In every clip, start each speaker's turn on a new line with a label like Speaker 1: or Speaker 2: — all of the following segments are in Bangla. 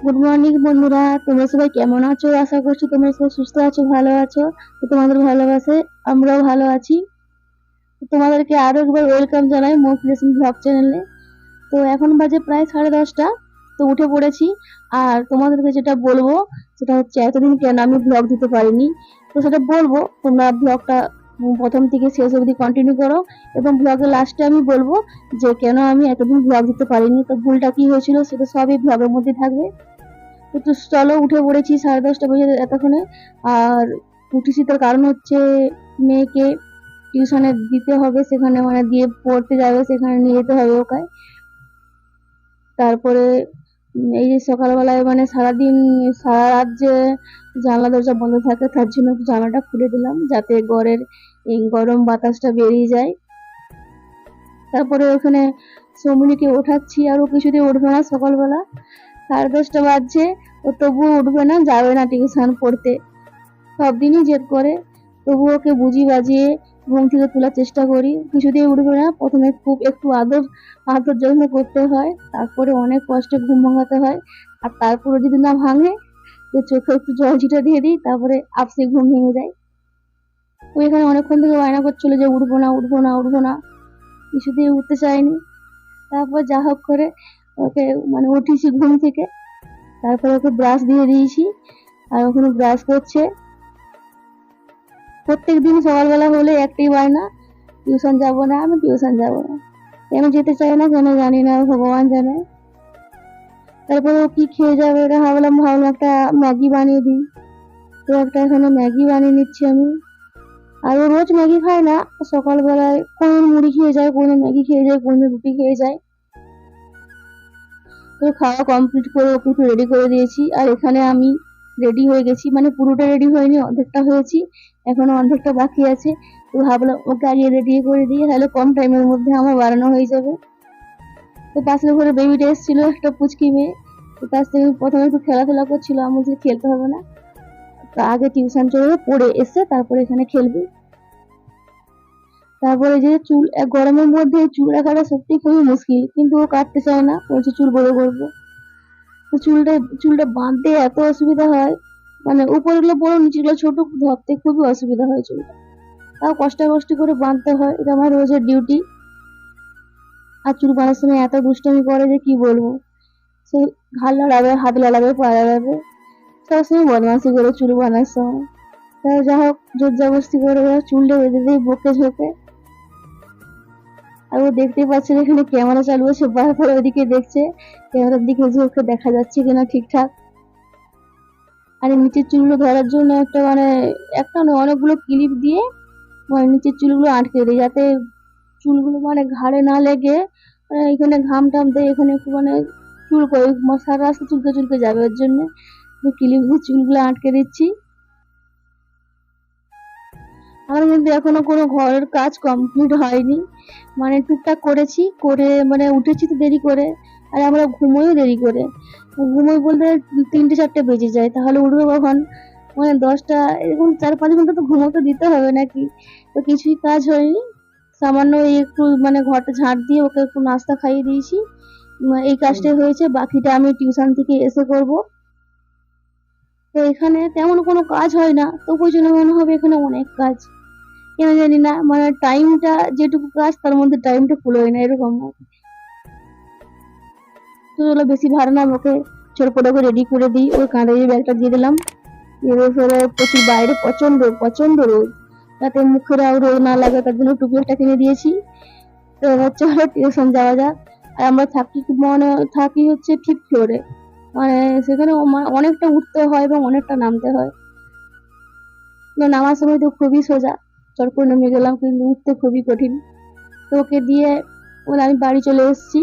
Speaker 1: গুড মর্নিং বন্ধুরা। তোমরা সবাই কেমন আছো? আশা করছি তোমরা সবাই সুস্থ আছো, ভালো আছো। তো তোমাদের ভালোবাসে, আমরাও ভালো আছি। তোমাদেরকে আরও একবার ওয়েলকাম জানাই মোটিভেশন ব্লগ চ্যানেলে তো এখন বাজে প্রায় সাড়ে দশটা। তো উঠে পড়েছি। আর তোমাদেরকে যেটা বলব, সেটা হচ্ছে এতদিন কেন আমি ব্লগ দিতে পারিনি? তো সেটা বলব, তোমরা ব্লগটা প্রথম থেকে শেষ অবধি কন্টিনিউ করো এবং ব্লগের লাস্টে আমি বলব যে কেন আমি এতদিন ব্লগ দিতে পারিনি, তো ভুলটা কি হয়েছিল সেটা সবই ব্লগের মধ্যে থাকবে। তো চলো, উঠে পড়েছি সাড়ে দশটা বেজে এতক্ষণে। আর উঠেছি তার কারণ হচ্ছে মেয়েকে টিউশনে দিতে হবে, সেখানে মানে দিয়ে পড়তে যাবে, সেখানে নিয়ে যেতে হবে ওকে। তারপরে এই যে সকালবেলায় মানে সারাদিন সারা রাত যে জানলা দরজা বন্ধ থাকে, তার জন্য জানলাটা খুলে দিলাম, যাতে ঘরের এই গরম বাতাসটা বেরিয়ে যায়। তারপরে ওখানে সমুনিকে ওঠাচ্ছি আর ও কিছুতেই উঠবে না সকালবেলা। সাড়ে দশটা বাজছে, ও তবুও উঠবে না, যাবে না টিউশন পড়তে। সব দিনই জেদ করে। তবু ওকে বুঝি বাজিয়ে ঘুম থেকে তোলার চেষ্টা করি। কিছুতেই উঠবে না, প্রথমে খুব একটু আদর আদর যত্ন করতে হয়, তারপরে অনেক কষ্টে ঘুম ভাঙাতে হয়। আর তারপরে যদি না ভাঙে, তো চোখে একটু জল ছিটা দিয়ে দিই, তারপরে আপসে ঘুম ভেঙে যায়। ও এখানে অনেকক্ষণ থেকে বায়না করছিল যে উঠবো না উঠবো না উঠবো না। কিছুতেই উঠতে চায়নি। তারপর যা হোক করে ওকে মানে উঠেছি ঘুম থেকে। তারপর ওকে ব্রাশ দিয়ে দিয়েছি। আর ওখানে ব্রাশ করছে। প্রত্যেক দিন সকালবেলা হলে একটাই বায়না টিউশন যাব না, আমি টিউশন যাব না। কেন যেতে চাই না কেন জানি না ভগবান জানে। তারপরে ও কি খেয়ে যাবে এটা ভাবলাম ভাবলাম একটা ম্যাগি বানিয়ে দিই। তো একটা এখানে ম্যাগি বানিয়ে নিচ্ছি আমি। আর ও রোজ ম্যাগি খায় না। সকালবেলায় কোন মুড়ি খেয়ে যায়, কোনো ম্যাগি খেয়ে যায়, কোনো রুটি খেয়ে যায়। তো খাওয়া কমপ্লিট করে ওকে একটু রেডি করে দিয়েছি। আর এখানে আমি রেডি হয়ে গেছি। মানে পুরোটা রেডি হয়নি, অর্ধেকটা হয়েছি। এখনও অর্ধেকটা বাকি আছে। তো ভাবলাম ওকে আগে রেডি করে দিয়ে তাহলে কম টাইমের মধ্যে আমার বাড়ানো হয়ে যাবে। তো পাশের ঘরে বেবিটা এসেছিল, একটা পুচকি মেয়ে। তো তার সঙ্গে প্রথমে একটু খেলাধুলা করছিল আমি বলছি খেলতে হবে না। তো আগে টিউশন চলে পড়ে এসে তারপরে এখানে খেলবি। তারপরে যে চুল গরমের মধ্যে চুল রাখাটা সত্যি খুবই মুশকিল, কিন্তু ও কাটতে চায় না বলছে চুল বড় করব। তো চুলটা চুলটা বাঁধতে এত অসুবিধা হয় মানে উপরগুলো বড় নিচেগুলো ছোট ধরতে খুবই অসুবিধা হয় চুলটা। তাও কষ্ট কষ্ট করে বাঁধতে হয়, এটা আমার রোজের ডিউটি আর চুল বাঁধার সময় এত দুষ্টামি করে যে কি বলব? সে ঘাড় লাগাবে হাত লাগাবে পা লাগাবে সবসময় বদমাশি করে চুল বাঁধার সময়। তাই যা হোক জোর জবরদস্তি করে চুলটা বেঁধে দিয়ে বকে ঝোঁকে আর ও দেখতেই পাচ্ছে এখানে ক্যামেরা চালু আছে বারবার ওইদিকে দেখছে ক্যামেরার দিকে ঝোঁকে দেখা যাচ্ছে কিনা ঠিকঠাক। আর নিচের চুলগুলো ধরার জন্য একটা মানে একটা না অনেকগুলো ক্লিপ দিয়ে মানে নিচের চুলগুলো আটকে দেয়, যাতে চুলগুলো মানে ঘাড়ে না লেগে মানে এখানে ঘাম টাম দেয়, এখানে একটু মানে চুলকো সারা রাস্তা চুলকে চুলকে যাবে, ওর জন্য ক্লিপ দিয়ে চুলগুলো আটকে দিচ্ছি। আমার কিন্তু এখনও কোনো ঘরের কাজ কমপ্লিট হয়নি। মানে টুকটাক করেছি, করে মানে উঠেছি তো দেরি করে, আর আমরা ঘুমোইও দেরি করে। ঘুমোই বলতে তিনটে চারটে বেজে যায়, তাহলে উঠবো কখন? মানে দশটা, এরকম চার পাঁচ ঘণ্টা তো ঘুমোতে দিতে হবে নাকি? তো কিছুই কাজ হয়নি। সামান্য এই একটু মানে ঘরটা ঝাঁট দিয়ে ওকে একটু নাস্তা খাইয়ে দিয়েছি। এই কাজটাই হয়েছে, বাকিটা আমি টিউশন থেকে এসে করব। তো এখানে তেমন কোনো কাজ হয় না, তবুও জন্য মনে হবে এখানে অনেক কাজ। কেন জানি না মানে টাইমটা যেটুকু কাজ, তার মধ্যে টাইমটা ফুলোয় না, এরকম। হয়। তো চলো, বেশি ভাড়া না ওকে ছোটপটো করে রেডি করে দিই। ওই কাঁধে যে ব্যাগটা দিয়ে দিলাম। এবার ফেরে প্রচুর বাইরে প্রচণ্ড প্রচণ্ড রোদ। যাতে মুখের আর রোদ না লাগে তার জন্য টুপি একটা কিনে দিয়েছি। তো এবার চলো টিউশন যাওয়া যাক। আর আমরা থাকি মানে থাকি হচ্ছে ফিফথ ফ্লোরে মানে সেখানে অনেকটা উঠতে হয় এবং অনেকটা নামতে হয়। নামার সময় তো খুবই সোজা। চট করে নেমে গেলাম কিন্তু উঠতে খুবই কঠিন। তো ওকে দিয়ে ওর আমি বাড়ি চলে এসেছি।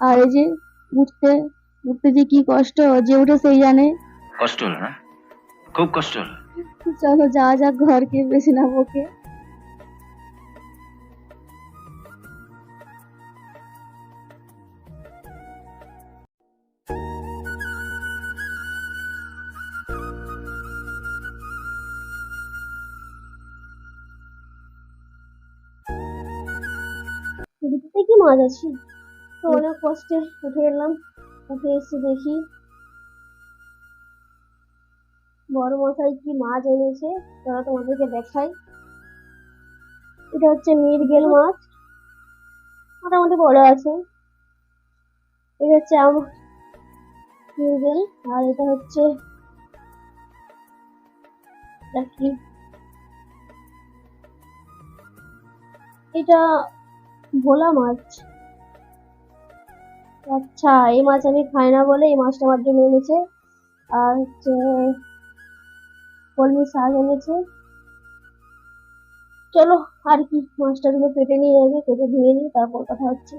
Speaker 1: আর এই যে উঠতে উঠতে যে কি কষ্ট যে উঠে সেই জানে।
Speaker 2: কষ্ট হলো না খুব কষ্ট। হলো
Speaker 1: চলো যাওয়া যাক ঘরকে বেশি না বকে ছবিতে কি মাছ আছে তো অনেক কষ্টে উঠে এলাম। উঠে এসে দেখি বড় মশাই কি মাছ এনেছে তারা তোমাদেরকে দেখাই এটা হচ্ছে মিরগেল মাছ। মোটামুটি বড় আছে। এটা হচ্ছে আম মিরগেল আর এটা হচ্ছে এটা ভোলা মাছ। আচ্ছা এই মাছ আমি খাই না বলে এই মাছটা আমার জন্য এনেছে। আর হচ্ছে কলমি শাক এনেছে। চলো, আর কি, মাছটা গুলো কেটে নিয়ে যাবে কেটে ধুয়ে নিই তারপর কথা হচ্ছে।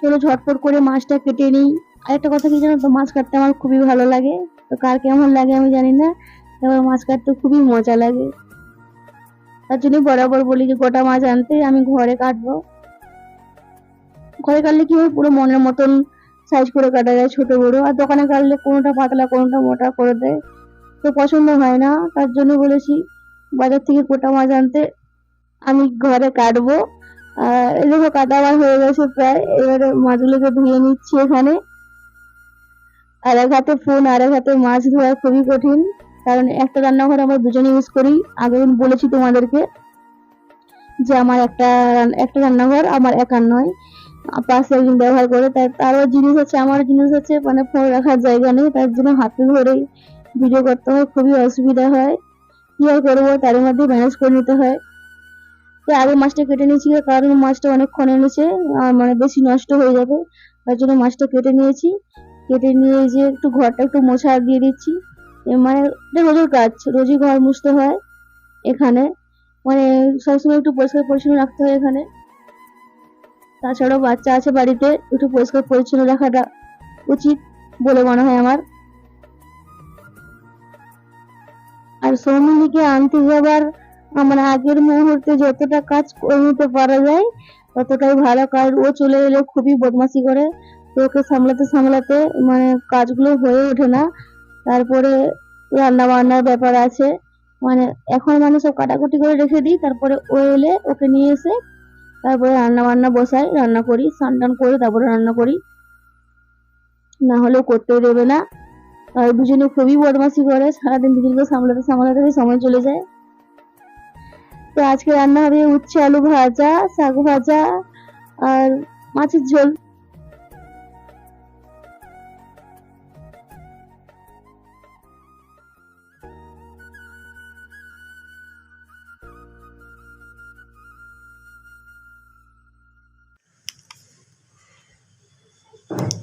Speaker 1: চলো, ঝটপট করে মাছটা কেটে নিই। আর একটা কথা কি জানো তো, মাছ কাটতে আমার খুবই ভালো লাগে। তো কার কেমন লাগে আমি জানি না তবে মাছ কাটতে খুবই মজা লাগে। তার জন্য বরাবর বলি যে গোটা মাছ আনতে আমি ঘরে কাটবো। ঘরে কাটলে কি হয়, পুরো মনের মতন সাইজ করে কাটা যায় ছোট বড়। আর দোকানে কাটলে কোনোটা পাতলা, কোনোটা মোটা করে দেয়। তো পছন্দ হয় না, তার জন্য বলেছি বাজার থেকে গোটা মাছ আনতে আমি ঘরে কাটবো। দেখো কাটা আমার হয়ে গেছে প্রায়। এবারে মাছগুলোকে ধুয়ে নিচ্ছি এখানে। আর এক হাতে ফোন আর এক হাতে মাছ ধোয়া খুবই কঠিন। কারণ একটা রান্নাঘর আমরা দুজনে ইউজ করি। আগে বলেছি তোমাদেরকে যে আমার একটা একটা রান্নাঘর আমার একার নয়। পাশে একজন ব্যবহার করে তাই তারও জিনিস আছে আমার জিনিস আছে মানে ফোন রাখার জায়গা নেই, তার জন্য হাতে ধরেই ভিডিও করতে হয়, খুবই অসুবিধা হয়। কি আর করব, তার মধ্যে ম্যানেজ করে নিতে হয়। তো আগে মাছটা কেটে নিয়েছি, কারণ মাছটা অনেকক্ষণ এনেছে মানে বেশি নষ্ট হয়ে যাবে, তার জন্য মাছটা কেটে নিয়েছি। কেটে নিয়ে যে একটু ঘরটা একটু মোছা দিয়ে দিচ্ছি। মানে এটা রোজের কাজ, রোজই ঘর মুছতে হয় এখানে। মানে সবসময় একটু পরিষ্কার পরিচ্ছন্ন রাখতে হয় এখানে। তাছাড়াও বাচ্চা আছে বাড়িতে, একটু পরিষ্কার পরিচ্ছন্ন রাখাটা উচিত বলে মনে হয় আমার। আর সৌমিলিকে আনতে যাবার মানে আগের মুহূর্তে যতটা কাজ করে নিতে পারা যায়, ততটাই ভালো, কারণ ও চলে এলে খুবই বদমাশি করে। তো ওকে সামলাতে সামলাতে মানে কাজগুলো হয়ে ওঠে না। তারপরে রান্না বান্নার ব্যাপার আছে। মানে এখন মানে সব কাটাকুটি করে রেখে দিই, তারপরে ও এলে ওকে নিয়ে এসে তারপরে রান্না বান্না বসাই, রান্না করি, স্নান টান করে তারপরে রান্না করি। না হলেও করতেও দেবে না। আর দুজনে খুবই বদমাশি করে, সারাদিন দুজনকে সামলাতে সামলাতে সময় চলে যায়। তো আজকে রান্না হবে উচ্ছে আলু ভাজা, শাক ভাজা আর মাছের ঝোল।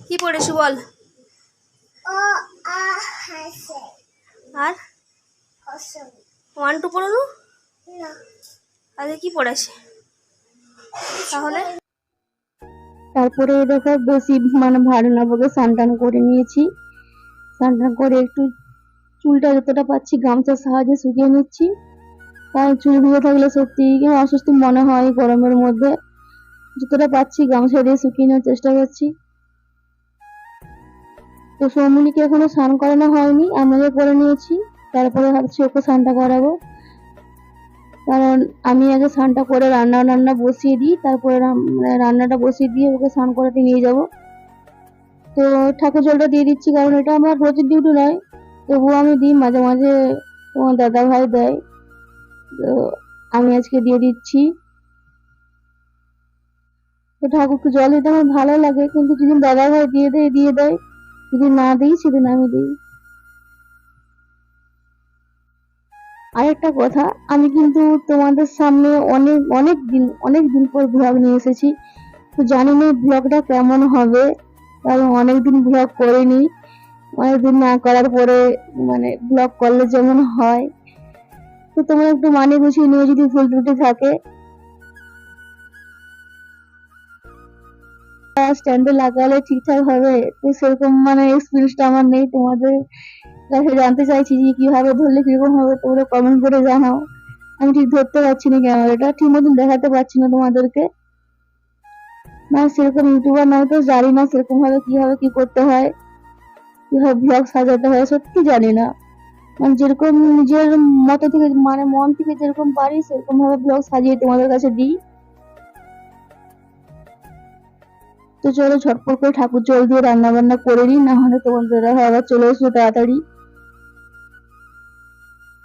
Speaker 3: কি পড়েছি বল?
Speaker 4: হাসে
Speaker 3: আর? ওয়ান টু পড়ানো
Speaker 4: না।
Speaker 3: আজকে কি পড়েছে তাহলে?
Speaker 1: তারপরে দেখো বেশি মানে ভালো না বলে স্নান টান করে নিয়েছি। স্নান টান করে একটু চুলটা যতটা পাচ্ছি গামছার সাহায্যে শুকিয়ে নিচ্ছি। কারণ চুল ভিজে থাকলে সত্যি অসুস্থ মনে হয় গরমের মধ্যে। যতটা পাচ্ছি গামছা দিয়ে শুকিয়ে নেওয়ার চেষ্টা করছি। তো সৌমিলিকে এখনও স্নান করানো হয়নি আমাদের করে নিয়েছি, তারপরে ভাবছি ওকে স্নানটা করাবো। কারণ আমি আগে স্নানটা করে রান্না রান্না বসিয়ে দিই, তারপরে মানে রান্নাটা বসিয়ে দিয়ে ওকে স্নান করাতে নিয়ে যাব। তো ঠাকুর জলটা দিয়ে দিচ্ছি, কারণ এটা আমার রোজের ডিউটি নয়, তবুও আমি দিই, মাঝে মাঝে তোমার দাদা ভাই দেয়। তো আমি আজকে দিয়ে দিচ্ছি। তো ঠাকুরকে জল দিতে আমার ভালো লাগে, কিন্তু যেদিন দাদা ভাই দিয়ে দেয় দিয়ে দেয় যদি না দিই, সেদিন আমি দিই। আরেকটা কথা, আমি কিন্তু তোমাদের সামনে অনেক অনেক দিন অনেক দিন পর ব্লগ নিয়ে এসেছি। তো জানি না ব্লগটা কেমন হবে, কারণ অনেক দিন ব্লগ করিনি। অনেক দিন না করার পরে মানে ব্লগ করলে যেমন হয়। তো তোমরা একটু মানে গুছিয়ে নিয়ে যদি ভুল ত্রুটি থাকে স্ট্যান্ডে লাগালে ঠিকঠাক হবে। তো সেরকম মানে এক্সপিরিয়েন্সটা আমার নেই। তোমাদের কাছে জানতে চাইছি যে কীভাবে ধরলে কীরকম হবে, তোমরা কমেন্ট করে জানাও। আমি ঠিক ধরতে পারছি না ক্যামেরাটা, ঠিক মতন দেখাতে পারছি না তোমাদেরকে। মানে সেরকম ইউটিউবার নয় তো, জানি না সেরকম ভাবে কীভাবে কি করতে হয়, কীভাবে ব্লগ সাজাতে হয়, সত্যি জানি না। মানে যেরকম নিজের মতো থেকে মানে মন থেকে যেরকম পারি, সেরকম ভাবে ব্লগ সাজিয়ে তোমাদের কাছে দিই।
Speaker 3: তো চলো ঝটপট করে ঠাকুর জল দিয়ে রান্না বান্না করে নিই না হলে তোমার ভাই আবার চলে আসবে তাড়াতাড়ি।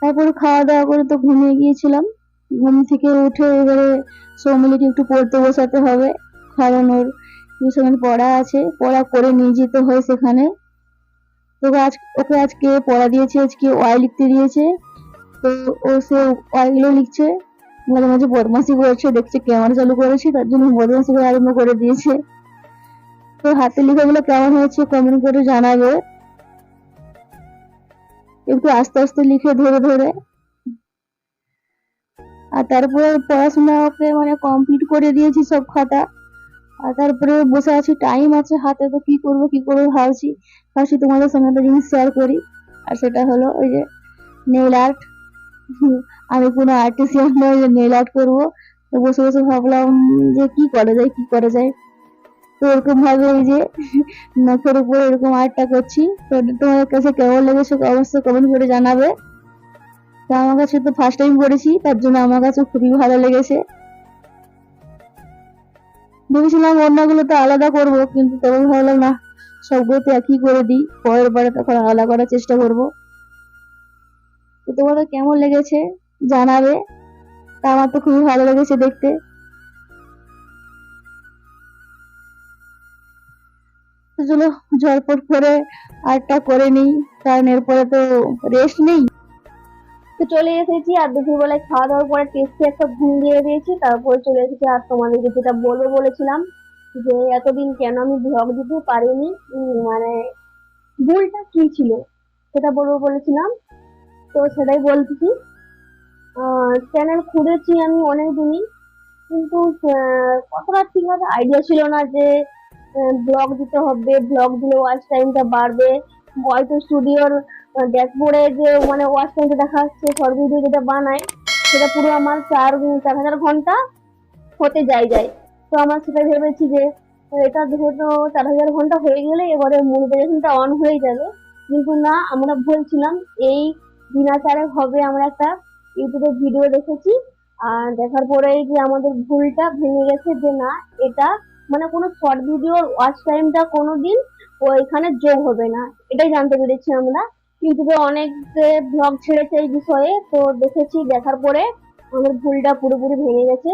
Speaker 3: তারপরে খাওয়া দাওয়া করে তো ঘুমিয়ে গিয়েছিলাম। ঘুম থেকে উঠে এবারে সৌমিলিকে একটু পড়তে বসাতে হবে কারণ ওর টিউশনে পড়া আছে, পড়া করে নিয়ে যেতে হয় সেখানে। তোকে আজ, ওকে আজকে পড়া দিয়েছে, আজকে ওয়াই লিখতে দিয়েছে। তো ও, সে ওয়াইগুলো লিখছে। মাঝে মাঝে বদমাসি করছে, দেখছে ক্যামেরা চালু করেছে, তার জন্য বদমাসি করে আরম্ভ করে দিয়েছে। তো হাতে লেখাগুলো কেমন হয়েছে কমেন্ট করে জানাবে। একটু আস্তে আস্তে লিখে ধরে ধরে। আর তারপরে পড়াশোনা ওকে মানে কমপ্লিট করে দিয়েছি সব খাতা। আর তারপরে বসে আছি টাইম আছে হাতে, তো কি করব কি করব ভাবছি? ভাবছি তোমাদের সঙ্গে একটা জিনিস শেয়ার করি। আর সেটা হলো ওই যে নেল আর্ট আমি কোনো আর্টিসিয়ান নয় যে নেল আর্ট করব। তো বসে বসে ভাবলাম যে কি করা যায়, কি করা যায়? তো এরকম ভাবে এই যে নখের উপর এরকম আর্টটা করছি। তো তোমাদের কাছে কেমন লেগেছে অবশ্যই কমেন্ট করে জানাবে। তো আমার কাছে তো ফার্স্ট টাইম করেছি, তার জন্য আমার কাছে খুবই ভালো লেগেছে। ভেবেছিলাম অন্যগুলো তো আলাদা করব, কিন্তু তখন ভাবলাম, না সবগুলো তো একই করে দিই, পরের বারে তখন আলাদা করার চেষ্টা করব। তো তোমাদের কেমন লেগেছে জানাবে। তা আমার তো খুবই ভালো লেগেছে দেখতে। তো চলো ঝটপট করে আরটা করে নিই, কারণ এরপরে তো রেস্ট নেই। তো চলে এসেছি, আর দুপুরবেলায় খাওয়া দাওয়ার পরে টেস্টে একটা ঘুম দিয়ে দিয়েছি, তারপরে চলে এসেছি, আর তোমাদেরকে যেটা বলব বলেছিলাম, যে এতদিন কেন আমি ব্লগ দিতে পারিনি মানে ভুলটা কি ছিল সেটা বলব বলেছিলাম। তো সেটাই বলতেছি চ্যানেল খুলেছি আমি অনেক দিনই কিন্তু কতটা ঠিকভাবে আইডিয়া ছিল না যে ব্লগ দিতে হবে ব্লগ দিলে ওয়াচ টাইমটা বাড়বে। হয়তো স্টুডিওর ড্যাশবোর্ডে যে মানে ওয়াচ টাইমটা দেখা যাচ্ছে শর্ট ভিডিও যেটা বানায়, সেটা পুরো আমার চার চার হাজার ঘণ্টা হতে যায় যায়। তো আমার সেটা ভেবেছি যে, এটা যেহেতু চার হাজার ঘণ্টা হয়ে গেলে এবারে মনিটাইজেশনটা অন হয়ে যাবে। কিন্তু না, আমরা বলছিলাম, এই দিনাচারে হবে আমরা একটা ইউটিউবে ভিডিও দেখেছি। আর দেখার পরেই যে আমাদের ভুলটা ভেঙে গেছে যে না, এটা মানে কোনো শর্ট ভিডিওর ওয়াচ টাইমটা কোনোদিন ওইখানে যোগ হবে না। এটাই জানতে পেরেছি আমরা। ইউটিউবে অনেক ব্লগ ছেড়েছে এই বিষয়ে, তো দেখেছি, দেখার পরে আমাদের ভুলটা পুরোপুরি ভেঙে গেছে।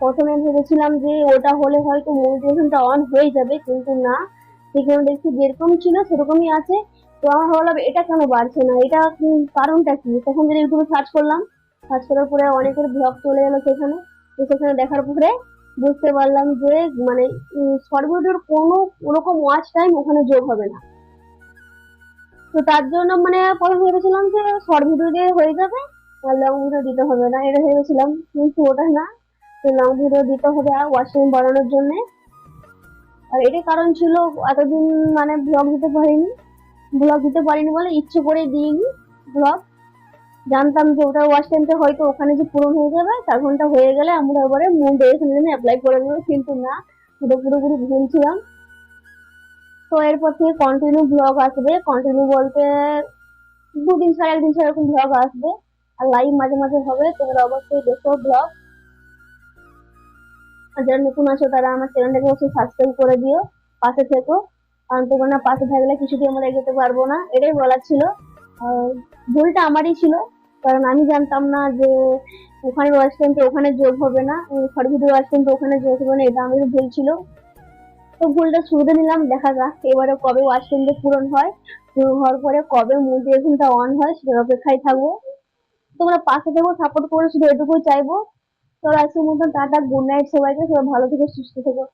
Speaker 3: প্রথমে ভেবেছিলাম যে ওটা হলে হয়তো মোটিভেশনটা অন হয়ে যাবে, কিন্তু না। সেখানে দেখছি যেরকম ছিল সেরকমই আছে। তো আমার ভাবলাম, এটা কেন বাড়ছে না? এটা কারণটা কি? তখন যদি ইউটিউবে সার্চ করলাম সার্চ করার পরে অনেকের ব্লগ চলে এলো সেখানে। তো সেখানে দেখার পরে বুঝতে পারলাম যে মানে ভিডিওর কোনো ওরকম ওয়াচ টাইম ওখানে যোগ হবে না। তো তার জন্য মানে প্রথমে ভেবেছিলাম যে শর্ট দিয়ে হয়ে যাবে, আর লং ভিডিও দিতে হবে না, এটা ভেবেছিলাম, কিন্তু ওটা না। তো লং ভিডিও দিতে হবে আর ওয়াচ টাইম বাড়ানোর জন্য। আর এটাই কারণ ছিল, এতদিন মানে ব্লগ দিতে পারিনি। ব্লগ দিতে পারিনি বলে ইচ্ছে করে দিইনি ব্লগ জানতাম যে ওটা ওয়াচ টাইমটা হয়তো ওখানে যে পূরণ হয়ে যাবে চার ঘণ্টা হয়ে গেলে আমরা এবারে মনিটাইজেশনের জন্য অ্যাপ্লাই করে দেবো। কিন্তু না ওটা পুরোপুরি ভুল ছিলাম তো এরপর থেকে কন্টিনিউ ব্লগ আসবে। কন্টিনিউ বলতে দুদিন ছাড়া, একদিন ছাড়া এরকম ব্লগ আসবে। আর লাইভ মাঝে মাঝে হবে, তোমরা অবশ্যই দেখো ব্লগ আর যারা নতুন আছো, তারা আমার চ্যানেলটাকে অবশ্যই সাবস্ক্রাইব করে দিও, পাশে থেকো। কারণ তোমরা না পাশে থাকলে কিছুতেই আমরা এগোতে পারব না। এটাই বলার ছিল। ভুলটা আমারই ছিল, কারণ আমি জানতাম না যে ওখানে ওয়াচ টাইমটা ওখানে যোগ হবে না ভিডিও ওয়াচ টাইমটা ওখানে যোগ হবে না, এটা আমারই ভুল ছিল। তো ভুলটা শুধরে নিলাম, দেখা যাক এবারে কবে ওয়াচ টাইমটা পূরণ হয়। পূরণ হওয়ার পরে কবে মোটিভেশনটা অন হয় সেটার অপেক্ষায় থাকব। তোমরা পাশে থেকো সাপোর্ট করে, শুধু এটুকুই চাইব। তো আজকের মতন টাটা গুড নাইট সবাইকে, সবাই ভালো থেকে, সুস্থ থেকো।